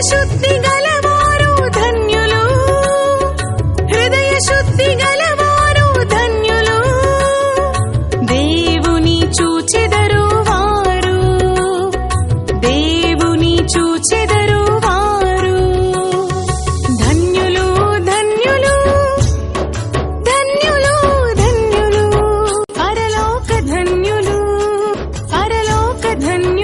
శుద్ధి గలవారు ధన్యులు. హృదయ శుద్ధి గలవారు ధన్యులు. దేవుని చూచెదరు వారు. దేవుని చూచెదరు వారు. ధన్యులు ధన్యులు. ధన్యులు ధన్యులు. పరలోక ధన్యులు పరలోక ధన్యులు.